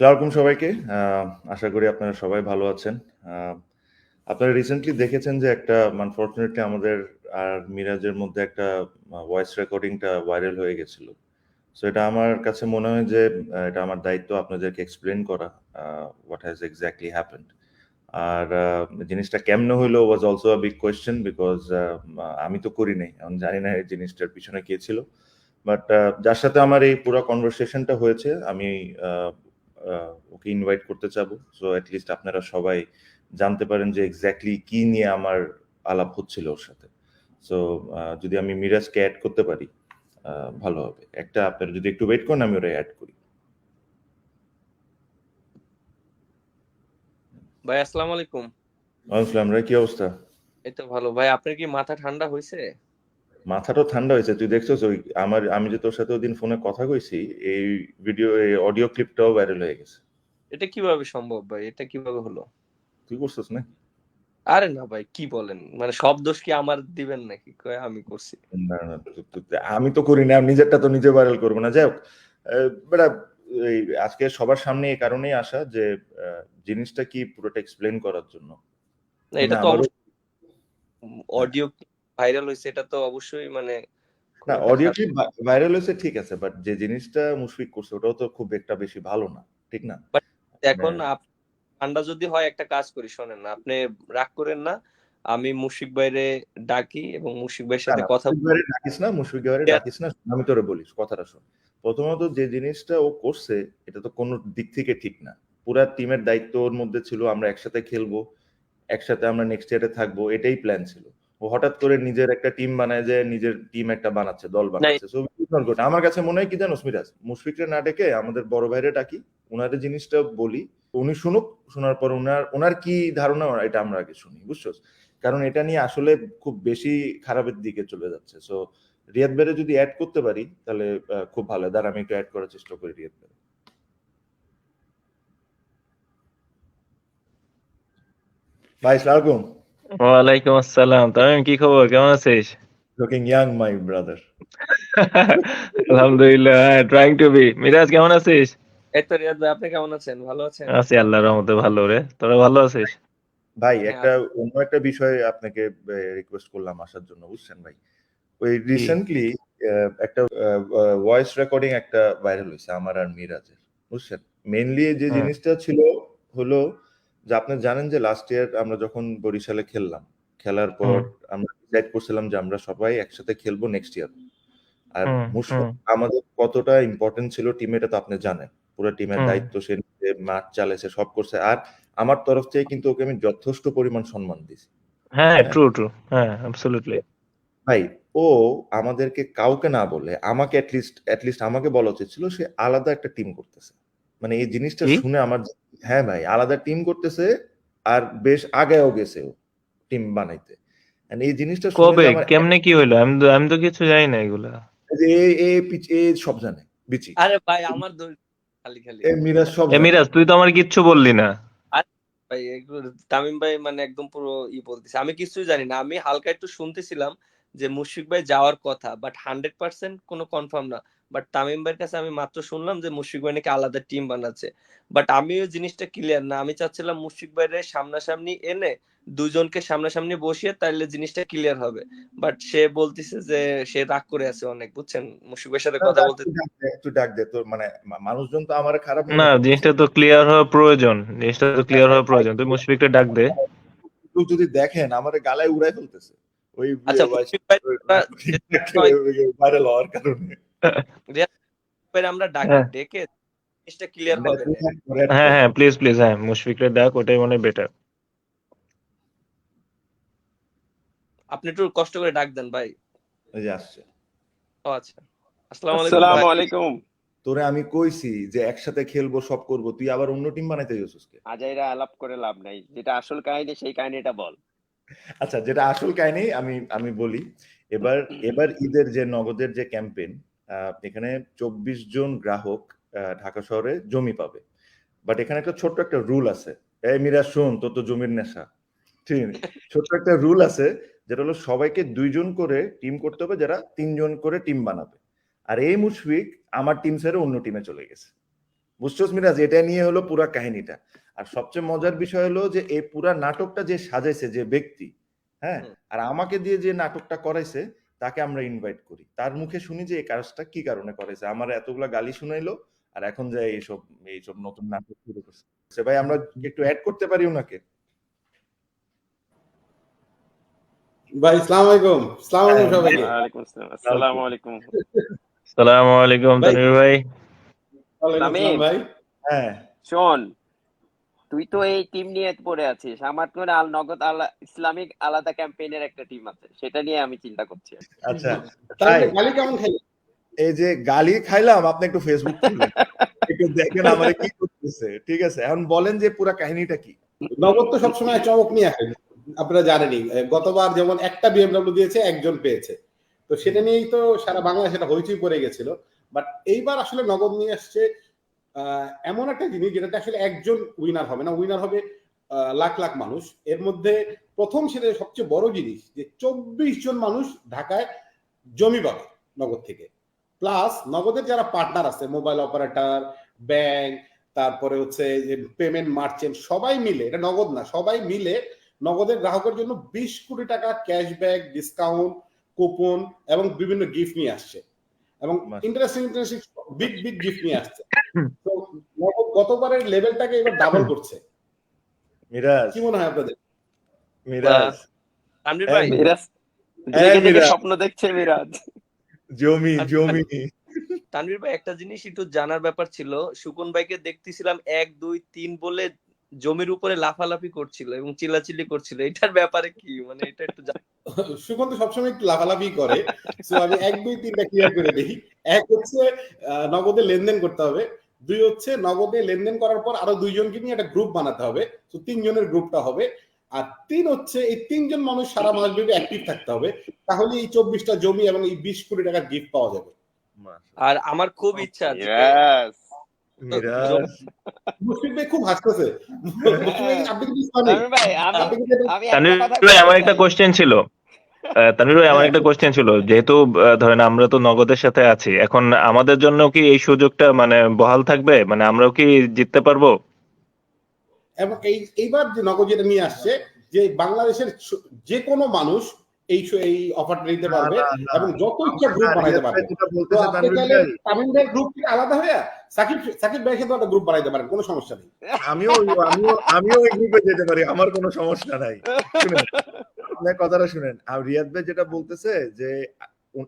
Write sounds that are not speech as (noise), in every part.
সালামালাইকুম সবাইকে। আশা করি আপনারা সবাই ভালো আছেন। আপনারা রিসেন্টলি দেখেছেন যে একটা আনফর্চুনেটলি আমাদের আর মিরাজের মধ্যে একটা ভয়েস রেকর্ডিংটা ভাইরাল হয়ে গেছিল। সো এটা আমার কাছে মনে হয় যে এটা আমার দায়িত্ব আপনাদেরকে এক্সপ্লেন করা হোয়াট হ্যাজ এক্স্যাক্টলি হ্যাপেন্ড আর জিনিসটা কেমনে হইল was also a big question because আমি তো করি নাই, আমি জানি না এই জিনিসটার পিছনে কে ছিল। বাট যার সাথে আমার এই পুরো কনভারসেশনটা হয়েছে, আমি ওকে ইনভাইট করতে চাবো। সো লিস্ট আপনারা সবাই জানতে পারেন যে এক্স্যাক্টলি কি নিয়ে আমার আলাপ হচ্ছিল ওর সাথে। সো যদি আমি মিরাজকে অ্যাড করতে পারি ভালো হবে। একটা আপনারা যদি একটু ওয়েট করেন আমি ওরা অ্যাড করি। ভাই আসসালামু আলাইকুম। আসসালাম রে কি অবস্থা? এই তো ভালো। ভাই আপনার কি মাথা ঠান্ডা হয়েছে মাথাটা ঠান্ডা হয়েছে। তুই দেখছিস ওই আমার আমি যে তোর সাথে ওদিন ফোনে কথা কইছি এই ভিডিও এই অডিও ক্লিপটাও ভাইরাল হয়ে গেছে। এটা কীভাবে সম্ভব ভাই? এটা কীভাবে হলো? তুই করছিস না? আরে না ভাই কি বলেন? মানে সব দোষ কি আমার দিবেন নাকি? কয় আমি করছি। না না আমি তো করি না আমি নিজেরটা তো নিজে ভাইরাল করব না। যাই হোক বেটা এই আজকে সবার সামনে এই কারণেই আসা যে জিনিসটা কি পুরোটা এক্সপ্লেন করার জন্য? না এটা তো অডিও ভাইরাল হয়েছে এটা তো অবশ্যই মানে না অডিও ক্লিপ ভাইরাল হয়েছে ঠিক আছে বাট যে জিনিসটা মুশফিক করছে ওটাও তো খুব একটা বেশি ভালো না ঠিক না? এখন মানে- ঠান্ডা যদি হয় একটা কাজ করি শোনেন না আপনি রাগ করেন না আমি মুশিক বাইরে ডাকি এবং মুশিক ভাইয়ের সাথে কথা মুশফিক ভাইরে ডাকিস না মুশফিক ভাইরে ডাকিস না আমি তোরে বলিস কথাটা শোন। প্রথমত যে জিনিসটা ও করছে এটা তো কোনো দিক থেকে ঠিক না। পুরা টিমের দায়িত্ব ওর মধ্যে ছিল আমরা একসাথে খেলব একসাথে আমরা নেক্সট ইয়ারে থাকব এটাই প্ল্যান ছিল। হঠাৎ করে নিজের একটা টিম বানায় যে নিজের টিম একটা বানাচ্ছে দল বানাচ্ছে। আমার কাছে মনে হয় কি জানো মিরাজ মুশফিকরে না ডেকে আমাদের বড় ভাইরে ডাকি ওনাদের জিনিসটা বলি উনি শুনুক শোনার পর ওনার ওনার কি ধারণা এটা আমরা আগে শুনি বুঝছ? কারণ এটা নিয়ে আসলে খুব বেশি খারাপের দিকে চলে যাচ্ছে। সো রিয়াদ বেরে যদি অ্যাড করতে পারি তাহলে খুব ভালো। দাঁড়া আমি একটু অ্যাড করার চেষ্টা করি রিয়াদ বেরে। ভাই সালাম ওয়ালাইকুম আসসালাম। তামিম কি খবর? কেমন আছিস? লুকিং ইয়াং মাই ব্রাদার আলহামদুলিল্লাহ ট্রাইং টু বি মিরাজ কেমন আছিস? এই তো রিয়াদ ভাই আপনি কেমন আছেন? ভালো আছেন? আছি আল্লাহর রহমতে ভালো রে। তোরা ভালো আছিস? ভাই হ্যাঁ, একটা অন্য একটা বিষয়ে আপনাকে রিকোয়েস্ট করলাম আসার জন্য বুঝছেন ভাই? ওই রিসেন্টলি একটা ভয়েস রেকর্ডিং একটা ভাইরাল হয়েছে আমার আর মিরাজের বুঝছেন? মেইনলি যে জিনিসটা ছিল হলো যে আপনি জানেন যে লাস্ট ইয়ার আমরা যখন বরিশালে খেললাম খেলার পর আমরা ডিসাইড করছিলাম যে আমরা সবাই একসাথে খেলব নেক্সট ইয়ার আর। আমাদের কতটা ইম্পর্টেন্ট ছিল টিম এটা তো আপনি জানেন। পুরো টিমের দায়িত্ব সে মাঠ চালাইছে সব করছে। আর আমার তরফ থেকে কিন্তু ওকে আমি যথেষ্ট পরিমাণ সম্মান দিছি হ্যাঁ ট্রু ট্রু হ্যাঁ অ্যাবসলিউটলি ভাই ও আমাদেরকে কাউকে না বলে আমাকে অ্যাটলিস্ট অ্যাটলিস্ট আমাকে বলা উচিত ছিল সে আলাদা একটা টিম করতেছে। মানে এই জিনিসটা শুনে আমার হ্যাঁ ভাই আলাদা টিম করতেছে আর বেশ আগেও গেছে টিম বানাইতে। এই জিনিসটা কবে? কেমনে কি হইল? আমি তো আমি তো কিছু জানি না এগুলা। এ এ পিচ- এ সব জানে বিচি। আরে ভাই আমার দোষ খালি খালি। এ মিরাজ সব এ মিরাজ তুই তো আমার কিচ্ছু বললি না। ভাই এগুলো তামিম ভাই মানে একদম পুরো ই বলতেছে। আমি কিছুই জানি না। আমি হালকা একটু শুনতেছিলাম যে মুশফিক ভাই যাওয়ার কথা বাট হান্ড্রেড পার্সেন্ট কোনো কনফার্ম না। বাট তামিম ভাইয়ের কাছে আমি মাত্র শুনলাম যে মুশফিক ভাই নাকি আলাদা টিম বানাচ্ছে। বাট আমিও জিনিসটা ক্লিয়ার না আমি চাচ্ছিলাম মুশফিক ভাইয়ের সামনাসামনি এনে দুজনকে সামনাসামনি বসিয়ে তাইলে জিনিসটা ক্লিয়ার হবে। বাট সে বলতেছে যে সে রাগ করে আছে অনেক বুঝছেন? মুশফিক ভাইয়ের সাথে কথা বলতে একটু ডাক দে, তোর মানে মানুষজন তো আমার খারাপ না জিনিসটা তো ক্লিয়ার হওয়া প্রয়োজন জিনিসটা তো ক্লিয়ার হওয়া প্রয়োজন। তুই মুশফিকটা ডাক দে। একটু যদি দেখেন আমার গালায় উড়াই ফেলতেছে। ওই আচ্ছা মুশফিক ভাই (laughs) ভাইরাল হওয়ার কারণে। আমরা ডাকি হ্যাঁ। ডেকে জিনিসটা ক্লিয়ার হবে হ্যাঁ হ্যাঁ প্লিজ প্লিজ হ্যাঁ মুশফিকটা ডাক ওটাই মনে বেটার আপনি একটু কষ্ট করে ডাক দেন ভাই। এই যে আসছে। ও আচ্ছা। আসসালামু আলাইকুম। আসসালামু আলাইকুম। তোরে আমি কইছি যে একসাথে খেলব সব করব তুই আবার অন্য টিম বানাইতে গেছিস কে? আজাইরা আলাপ করে লাভ নাই। যেটা আসল কাহিনী সেই কাহিনীটা বল। আচ্ছা যেটা আসল কাহিনী আমি আমি বলি। এবার এবার ঈদের যে নগদের যে ক্যাম্পেইন এখানে চব্বিশ জন গ্রাহক ঢাকা শহরে জমি পাবে। বাট এখানে একটা ছোট্ট একটা রুল আছে। এই মিরাজ শুন তোর তো জমির নেশা। ঠিক (laughs) ছোট্ট একটা রুল আছে যেটা হলো সবাইকে দুইজন করে টিম করতে হবে যারা তিনজন করে টিম বানাবে। আর এই মুশফিক আমার টিম ছেড়ে অন্য টিমে চলে গেছে। বুঝছোস মিরাজ? এটা নিয়ে হলো পুরা কাহিনীটা। আর সবচেয়ে মজার বিষয় হলো যে এই পুরা নাটকটা যে সাজাইছে যে ব্যক্তি হ্যাঁ? আর আমাকে দিয়ে যে নাটকটা করাইছে তাকে আমরা ইনভাইট করি। তার মুখে শুনি যে এই কাজটা কি কারণে করাইছে আমার এতগুলা গালি শুনাইলো আর এখন যায় এইসব এইসব নতুন নাটক শুরু করছে। সে ভাই আমরা একটু অ্যাড করতে পারি ওনাকে ভাই ইসলাম আলাইকুম। ইসলাম আলাইকুম সবাইকে। ওয়ালাইকুম আসসালাম। আসসালামু আলাইকুম। সালামু আলাইকুম ভাই- তানভীর ভাই। ভাই। হ্যাঁ। শোন তুই তো এই টিম নিয়ে পড়ে আছিস। আমার তো আল নগদ আলা ইসলামিক আলাদা ক্যাম্পেইনের একটা টিম আছে। সেটা নিয়ে আমি চিন্তা করছি আচ্ছা তাহলে তাই? গালি কেমন খাই এই যে গালি খাইলাম আপনি একটু ফেসবুক একটু দেখেন আমার কি করতেছে। ঠিক আছে এখন বলেন যে পুরা কাহিনীটা কি? নগদ তো সবসময় চমক নিয়ে আসে আপনারা জানেনই গতবার যেমন একটা বিএমডব্লিউ দিয়েছে একজন পেয়েছে। তো সেটা নিয়েই তো সারা বাংলা সেটা হইচই পড়ে গেছিল। বাট এইবার আসলে নগদ নিয়ে আসছে এমন একটা জিনিস যেটাতে আসলে একজন উইনার হবে না উইনার হবে লাখ লাখ মানুষ। এর মধ্যে প্রথম সেটা সবচেয়ে বড় জিনিস যে চব্বিশ জন মানুষ ঢাকায় জমি পাবে নগদ থেকে। প্লাস নগদের যারা পার্টনার আছে মোবাইল অপারেটর ব্যাংক তারপরে হচ্ছে যে পেমেন্ট মার্চেন্ট সবাই মিলে, এটা নগদ না, সবাই মিলে নগদের গ্রাহকের জন্য বিশ কোটি টাকা ক্যাশব্যাক ডিসকাউন্ট কুপন এবং বিভিন্ন গিফট নিয়ে আসছে। এবং interesting interesting big big gift নিয়ে আসছে। তো গতবারের লেভেলটাকে এবার ডাবল করছে। মিরাজ। কি মনে হয় আপনাদের? মিরাজ। হ্যাঁ, ভাই মিরাজ। হ্যাঁ, মিরাজ। স্বপ্ন দেখছে মিরাজ। জমি জমি। তানভীর ভাই একটা জিনিস একটু জানার ব্যাপার ছিল। সুকুন ভাইকে দেখতেছিলাম এক দুই তিন বলে জমির উপরে লাফালাফি করছিল এবং চিল্লাচিল্লি করছিল। এটার ব্যাপারে কি? মানে এটা একটু (laughs) সুগন্ধ সবসময় একটু লাফালাফি করে। তো আমি এক দুই তিনটা ক্লিয়ার করে দিই। এক হচ্ছে নগদে লেনদেন করতে হবে। দুই হচ্ছে নগদে লেনদেন করার পর আরও দুইজনকে নিয়ে একটা গ্রুপ বানাতে হবে। তো তিনজনের গ্রুপটা হবে। আর তিন হচ্ছে এই তিনজন মানুষ সারা মাস ব্যাপী অ্যাক্টিভ থাকতে হবে। তাহলে এই চব্বিশটা জমি এবং এই বিশ কোটি টাকার গিফট পাওয়া যাবে। আর আমার খুব ইচ্ছা যে (laughs) আমার বলতে একটা কোশ্চেন ছিল। আহ, ভাই আমার একটা কোশ্চেন ছিল। যেহেতু ধরেন আমরা তো নগদের সাথে আছি এখন আমাদের জন্য কি এই সুযোগটা মানে বহাল থাকবে? মানে আমরাও কি জিততে পারব? এবং এইবার যে নগদ যেটা নিয়ে আসছে যে বাংলাদেশের যে কোনো মানুষ এই স- এই অফারটা নিতে পারবে। এবং যত ইচ্ছা গ্রুপ বানাইতে পারবে। যেটা তো বলতেছে আপনি তানভীর চাইলে ভাই, তামিম ভাই গ্রুপ থেকে আলাদা হয়ে সাকিব সাকিব ভাইয়ের সাথে একটা গ্রুপ বানাইতে পারেন কোনো সমস্যা নেই। আমিও আমিও আমিও ওই গ্রুপে যেতে পারি আমার কোনো সমস্যা নাই। আপনার কথাটা শুনেন। রিয়াদ ভাই যেটা বলতেছে যে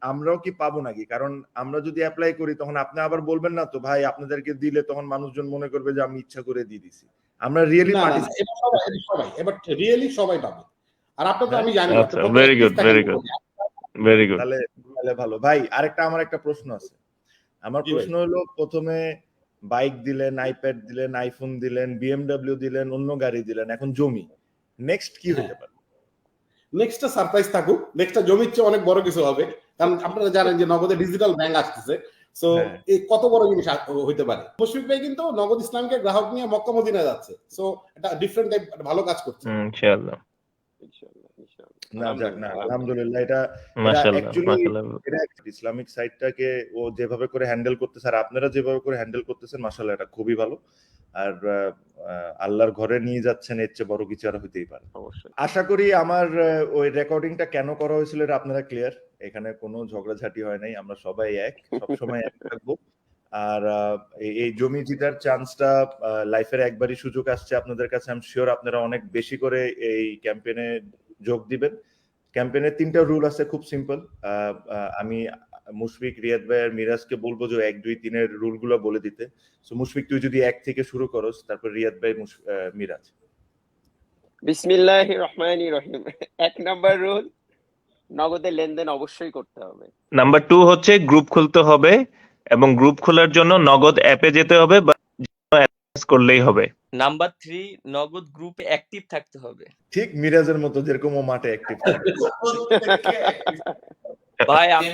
আমরাও কি পাবো নাকি? কারণ আমরা যদি অ্যাপ্লাই করি তখন আপনি আবার বলবেন না তো ভাই আপনাদেরকে দিলে তখন মানুষজন মনে করবে যে আমি ইচ্ছা করে দিয়ে দিছি। আমরা রিয়েলি সবাই এবার রিয়েলি সবাই পাবে। আর আপনার তো আমি জানি আচ্ছা, good, প্রত্যেকটা very কিন্তু- ভেরি গুড তাহলে তাহলে ভালো। ভাই আরেকটা আমার একটা প্রশ্ন আছে। আমার প্রশ্ন হলো প্রথমে বাইক দিলেন আইপ্যাড দিলেন আইফোন দিলেন বিএমডব্লিউ দিলেন অন্য গাড়ি দিলেন এখন জমি। নেক্সট কি হতে পারে? নেক্সটটা সারপ্রাইজ থাকুক। নেক্সটটা জমির চেয়ে অনেক বড় কিছু হবে। কারণ আপনারা জানেন যে নগদে ডিজিটাল ব্যাংক আসতেছে। সো হ্যাঁ। এই কত বড় জিনিস হইতে পারে? মুশফিক ভাই কিন্তু নগদ ইসলামকে গ্রাহক নিয়ে মক্কা মদিনা যাচ্ছে। সো এটা ডিফারেন্ট টাইপ ভালো কাজ করছে। ইনশাআল্লাহ। না যাক না আলহামদুলিল্লাহ। আলহামদুলিল্লাহ। এটা মাশাআল্লাহ actually- মাশাআল্লাহ। এটা ইসলামিক সাইডটাকে ও যেভাবে করে হ্যান্ডেল করতেছে আর আপনারা যেভাবে করে হ্যান্ডেল করতেছেন মাসাল্লাহ এটা খুবই ভালো। আর আল্লাহর ঘরে নিয়ে যাচ্ছেন এর চেয়ে বড় কিছু আর হতেই পারে অবশ্যই। আশা করি আমার ওই রেকর্ডিংটা কেন করা হয়েছিল এটা আপনারা ক্লিয়ার এখানে কোনো ঝগড়াঝাটি হয় নাই আমরা সবাই এক সবসময় এক থাকব। আর আহ, এই- জমি জিতার চান্সটা লাইফের একবারই সুযোগ আসছে আপনাদের কাছে। আমি শিওর আপনারা অনেক বেশি করে এই ক্যাম্পেইনে যোগ দিবেন। ক্যাম্পেনের তিনটা রুল আছে খুব সিম্পল আমি মুশফিক রিয়াদ ভাই আর মিরাজকে বলব যে এক দুই তিনের রুলগুলো বলে দিতে। সো মুশফিক তুই যদি এক থেকে শুরু করস তারপর রিয়াদ ভাই মিরাজ। বিসমিল্লাহির রহমানির রহিম। এক নাম্বার রুল নগদে লেনদেন অবশ্যই করতে হবে। নাম্বার টু হচ্ছে গ্রুপ খুলতে হবে। এবং গ্রুপ খোলার জন্য নগদ অ্যাপে যেতে হবে বা করলেই হবে। নাম্বার থ্রি নগদ গ্রুপে অ্যাক্টিভ থাকতে হবে। ঠিক মিরাজের মতো যেরকম ও মাঠে অ্যাক্টিভ ভাই আমি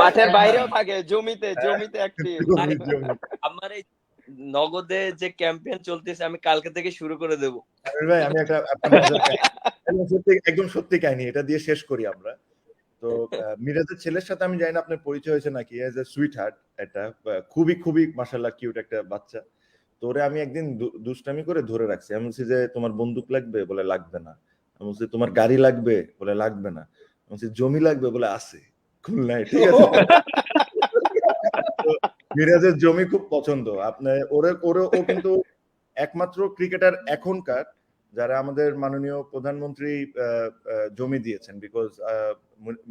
মাঠের বাইরেও থাকে জমিতে জমিতে অ্যাক্টিভ আমার এই নগদে যে ক্যাম্পেইন চলতেছে আমি কালকে থেকে শুরু করে দেব। ভাই আমি একটা একদম সত্যি কাহিনী এটা দিয়ে শেষ করি আমরা। তো মিরাজের ছেলের সাথে আমি জানি না আপনার পরিচয় হয়েছে নাকি এজ এ সুইট হার্ট একটা খুবই খুবই মাসাল্লাহ কিউট একটা বাচ্চা। তোরে আমি একদিন দুষ্টামি করে ধরে রাখছি। আমি বলছি যে, তোমার বন্দুক লাগবে? বলে, লাগবে না। আমি বলছি, তোমার গাড়ি লাগবে? বলে, লাগবে না। আমি বলছি, জমি লাগবে? বলে, আছে। খুলনায় ঠিক আছে? মিরাজের জমি খুব পছন্দ। আপনার, ওরে ওরে, ও কিন্তু একমাত্র ক্রিকেটার এখনকার। যারা আমাদের মাননীয় প্রধানমন্ত্রী জমি দিয়েছেন because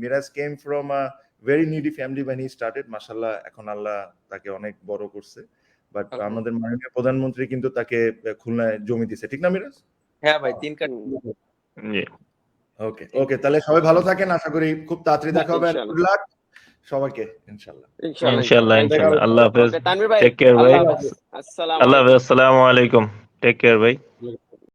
Miraz came from a very needy family when he started মাসাল্লাহ এখন আল্লাহ তাকে অনেক বড় করছে বাট আমাদের মাননীয় প্রধানমন্ত্রী কিন্তু তাকে খুলনায় জমি দিয়েছে ঠিক না মিরাজ? হ্যাঁ ভাই তিন কাঠ। ওকে ওকে তাহলে সবাই ভালো থাকেন আশা করি খুব তাড়াতাড়ি দেখা হবে গুড লাক সবাইকে ইনশাল্লাহ ইনশাল্লাহ ইনশাল্লাহ আল্লাহ হাফেজ। ভাই টেক কেয়ার ভাই। আল্লাহ হাফেজ। আলাইকুম। আসসালামু আলাইকুম। টেক কেয়ার ভাই।